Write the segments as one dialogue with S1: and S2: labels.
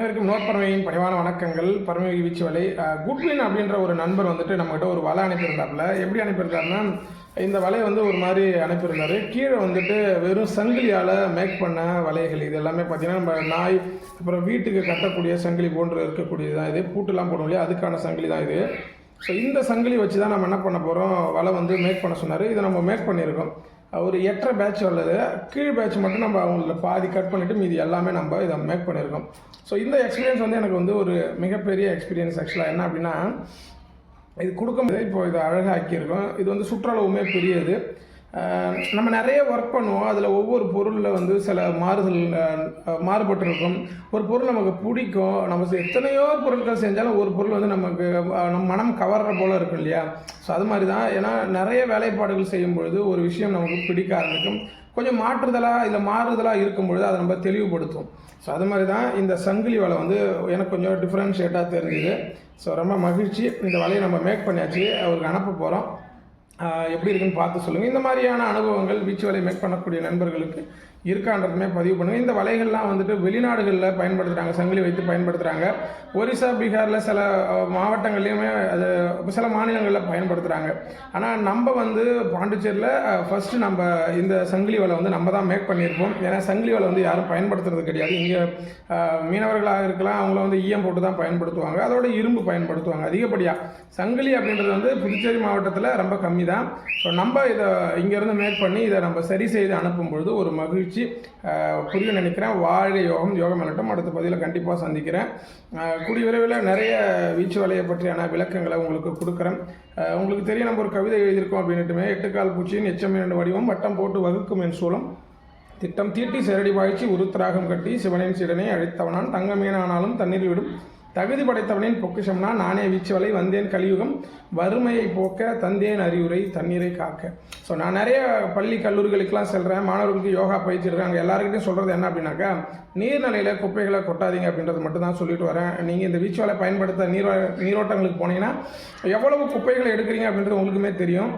S1: அனைவருக்கும் நோட் பறவையின் பணிவான வணக்கங்கள். பறவை வீச்சு வலை குட்வின் அப்படின்ற ஒரு நண்பர் வந்துட்டு நம்மகிட்ட ஒரு வலை அனுப்பியிருந்தாப்புல. எப்படி அனுப்பியிருந்தாருன்னா இந்த வலையை வந்து ஒரு மாதிரி அனுப்பியிருந்தாரு. கீழே வந்துட்டு வெறும் சங்கிலியால் மேக் பண்ண வலைகள். இது எல்லாமே பார்த்தீங்கன்னா நம்ம நாய் அப்புறம் வீட்டுக்கு கட்டக்கூடிய சங்கிலி போன்று இருக்கக்கூடியது தான் இது. பூட்டுலாம் போடும் இல்லையா? அதுக்கான சங்கிலி தான் இது. ஸோ இந்த சங்கிலி வச்சு தான் நம்ம என்ன பண்ண போகிறோம் வலை வந்து மேக் பண்ண சொன்னார். இதை நம்ம மேக் பண்ணியிருக்கோம். ஒரு எட்டரை பேட்ச் உள்ளது கீழ் பேட்ச் மட்டும் நம்ம அவங்கள பாதி கட் பண்ணிவிட்டு மீதி எல்லாமே நம்ம இதை மேக் பண்ணியிருக்கோம். ஸோ இந்த எக்ஸ்பீரியன்ஸ் வந்து எனக்கு வந்து ஒரு மிகப்பெரிய எக்ஸ்பீரியன்ஸ் ஆக்சுவலாக என்ன அப்படின்னா இது கொடுக்கும்போது இப்போ இதை அழகாக்கியிருக்கோம். இது வந்து சுற்றளவுமே பெரியது. நம்ம நிறைய ஒர்க் பண்ணுவோம். அதில் ஒவ்வொரு பொருளில் வந்து சில மாறுதல் மாறுபட்டிருக்கும் ஒரு பொருள் நமக்கு பிடிக்கும். நம்ம எத்தனையோ பொருட்கள் செஞ்சாலும் ஒரு பொருள் வந்து நமக்கு நம்ம மனம் கவர்ற போல் இருக்கும் இல்லையா? ஸோ அது மாதிரி தான் ஏன்னா நிறைய வேலைப்பாடுகள் செய்யும் பொழுது ஒரு விஷயம் நமக்கு பிடிக்க ஆரம்பிக்கும். கொஞ்சம் மாற்றுதலாக இல்லை மாறுதலாக இருக்கும் பொழுது அதை நம்ம தெளிவுபடுத்தும் ஸோ அது மாதிரி தான் இந்த சங்கிலி வலை வந்து எனக்கு கொஞ்சம் டிஃப்ரென்ஷியேட்டாக தெரிஞ்சுது. ஸோ ரொம்ப மகிழ்ச்சி. இந்த வலையை நம்ம மேக் பண்ணியாச்சு. அவருக்கு அனுப்ப போகிறோம் எப்படி இருக்குன்னு பார்த்து சொல்லுங்கள் இந்த மாதிரியான அனுபவங்கள் வீச்சு வலை மேக் பண்ணக்கூடிய நண்பர்களுக்கு இருக்கான்றதுமே பதிவு பண்ணுங்கள் இந்த வலைகள்லாம் வந்துட்டு வெளிநாடுகளில் பயன்படுத்துகிறாங்க சங்கிலி வைத்து பயன்படுத்துகிறாங்க ஒரிசா பீகாரில் சில மாவட்டங்கள்லேயுமே மாவட்டங்கள்லையுமே அது சில மாநிலங்களில் பயன்படுத்துகிறாங்க ஆனால் நம்ம வந்து பாண்டிச்சேரியில் ஃபஸ்ட்டு நம்ம இந்த சங்கிலி வலை வந்து நம்ம தான் மேக் பண்ணியிருப்போம். ஏன்னா சங்கிலி வலை வந்து யாரும் பயன்படுத்துறது கிடையாது. இங்கே மீனவர்களாக இருக்கலாம் அவங்கள வந்து ஈயம் போட்டு தான் பயன்படுத்துவாங்க. அதோட இரும்பு பயன்படுத்துவாங்க அதிகப்படியாக சங்கிலி அப்படின்றது வந்து புதுச்சேரி மாவட்டத்தில் ரொம்ப கம்மி தான் ஸோ நம்ம இதை இங்கேருந்து மேக் பண்ணி இதை நம்ம சரி செய்து அனுப்பும் பொழுது ஒரு மகிழ்ச்சி அஹ், புரிய நினைக்கிறேன். வாழை யோகம் யோகம் மிளட்டும் அடுத்த பதிவில் கண்டிப்பாக சந்திக்கிறேன். கூடிய விரைவில் நிறைய வீச்சு வலையை பற்றியான விளக்கங்களை உங்களுக்கு கொடுக்குறேன். உங்களுக்கு தெரியும் நம்ம ஒரு கவிதை எழுதியிருக்கோம் அப்படின்ட்டுமே எட்டுக்கால் பூச்சியின் எச்சம் இரண்டு வடிவம் வட்டம் போட்டு வகுக்கும் என் சூலம் திட்டம் தீட்டி செரடி பாய்ச்சி உருத்தராகம் கட்டி சிவனின் சீடனை அழைத்தவனான். தங்கமீனானாலும் தண்ணீர் விடும். தகுதி படைத்தவனின் பொக்கிஷம்னா நானே வீச்சு வலை வந்தேன் கலியுகம். வறுமையை போக்க தந்தேன் அறிவுரை தண்ணீரை காக்க. ஸோ நான் நிறைய பள்ளி கல்லூரிகளுக்கெல்லாம் செல்கிறேன் மாணவர்களுக்கு யோகா பயிற்சி இருக்காங்க எல்லாருக்கிட்டையும் சொல்கிறது என்ன அப்படின்னாக்கா நீர்நிலையில் குப்பைகளை கொட்டாதீங்க அப்படின்றது மட்டும் தான் சொல்லிட்டு வரேன். நீங்கள் இந்த வீச்சு வலை பயன்படுத்த நீர் நீரோட்டங்களுக்கு போனீங்கன்னா எவ்வளவு குப்பைகளை எடுக்கிறீங்க அப்படின்றது உங்களுக்குமே தெரியும்.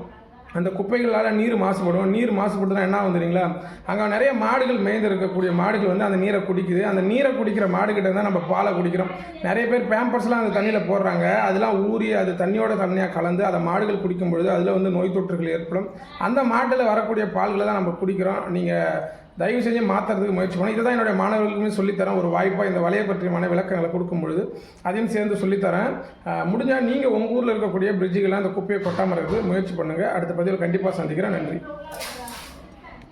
S1: அந்த குப்பைகளால் நீர் மாசுபடும். நீர் மாசுபடுதுன்னா என்ன வந்துடுங்களா அங்கே நிறைய மாடுகள் மேய்ந்து இருக்கக்கூடிய மாடுகள் வந்து அந்த நீரை குடிக்குது. அந்த நீரை குடிக்கிற மாடுகிட்ட தான் நம்ம பாலை குடிக்கிறோம். நிறைய பேர் பேம்பர்ஸ்லாம் அந்த தண்ணியில் போடுறாங்க. அதெல்லாம் ஊறி அது தண்ணியோட தண்ணியாக கலந்து அதை மாடுகள் குடிக்கும் பொழுது அதில் வந்து நோய் தொற்றுகள் ஏற்படும். அந்த மாட்டில் வரக்கூடிய பால்களை தான் நம்ம குடிக்கிறோம். நீங்கள் தயவு செஞ்சு மாற்றுறதுக்கு முயற்சி பண்ணி. இதை தான் என்னுடைய மாணவர்களுக்குமே சொல்லித்தரேன் ஒரு வாய்ப்பாக இந்த வலையை பற்றியமான விளக்கங்களை கொடுக்கும் பொழுது அதையும் சேர்ந்து சொல்லித்தரேன். முடிஞ்சால் நீங்கள் உங்கள் ஊரில் இருக்கக்கூடிய பிரிட்ஜுகள்லாம் அந்த குப்பையை கொட்டாமல் இருக்கிறது முயற்சி பண்ணுங்கள் அடுத்த பதிவில் கண்டிப்பாக சந்திக்கிறேன். நன்றி.